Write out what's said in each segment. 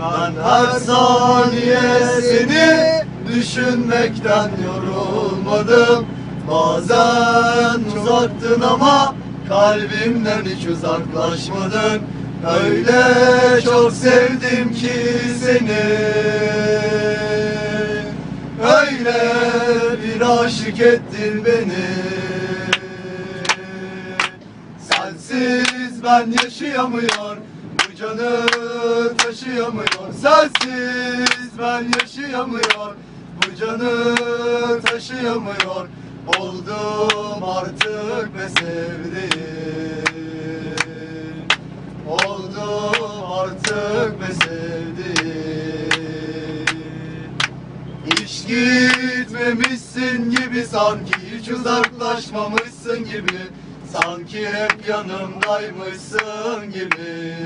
Ben her saniye seni düşünmekten yorulmadım. Bazen uzaktın ama kalbimden hiç uzaklaşmadın. Öyle çok sevdim ki seni aşık ettin beni. Sensiz ben yaşayamıyor Bu canı taşıyamıyor. Sensiz ben yaşayamıyor Bu canı taşıyamıyor. Oldum artık gitmemişsin gibi sanki hiç uzaklaşmamışsın gibi. Sanki hep yanımdaymışsın gibi.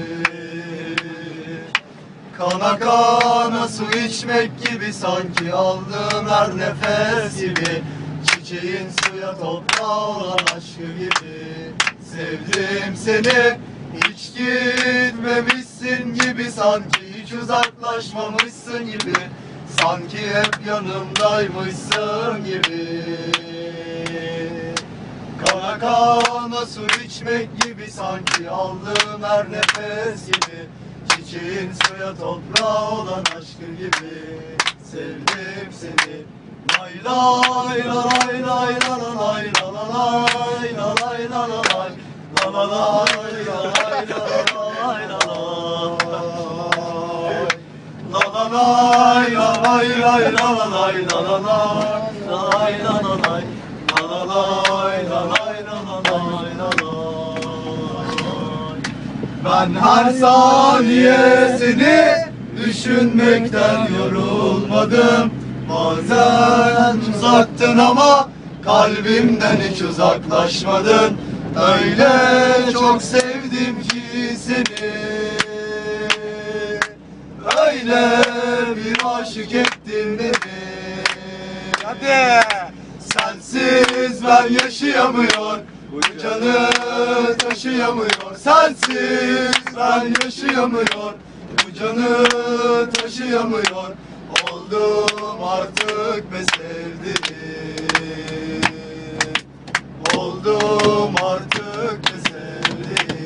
Kana kana su içmek gibi sanki aldığım her nefes gibi. Çiçeğin suya toprağa olan aşkı gibi. Sevdim seni hiç gitmemişsin gibi. Sanki hiç uzaklaşmamışsın gibi Sanki hep yanımdaymışsın gibi. Kana kana su içmek gibi sanki aldığım her nefes gibi. Çiçeğin suya toprağa olan aşkı gibi. Sevdim seni. Lay lay la lay lay la la lay la la lay la lay la la lay. La la lay la lay la la lay la lay La la lay la lay lay la la lay la la lay la. Lay la la lay. La la lay la lay la la lay la lay. Ben her saniye seni düşünmekten yorulmadım. Bazen uzaktın ama kalbimden hiç uzaklaşmadın. Öyle çok sevdim ki seni. Öyle aşık ettin beni. Hadi. Sensiz ben yaşayamıyor Bu canı taşıyamıyor. Sensiz ben yaşayamıyor Bu canı taşıyamıyor. Oldum artık ve sevdim. Oldum artık ve sevdim.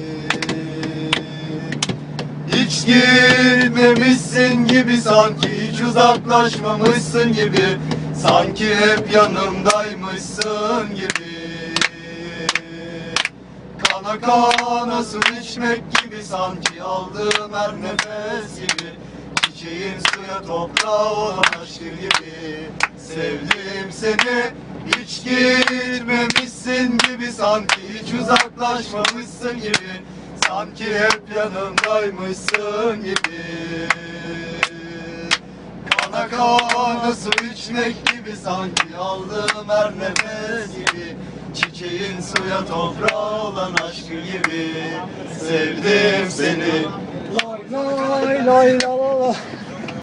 Hiç gitmemişsin gibi sanki uzaklaşmamışsın gibi Sanki hep yanımdaymışsın gibi. Kana kana su içmek gibi sanki aldığım her nefes gibi. Çiçeğin suya toprağa olan aşkı gibi. Sevdim seni hiç gitmemişsin gibi sanki hiç uzaklaşmamışsın gibi. Sanki hep yanımdaymışsın gibi Su içmek gibi sanki aldığım her nefes gibi. Çiçeğin suya toprağa olan aşkı gibi. Sevdim seni. Lay lay la la la.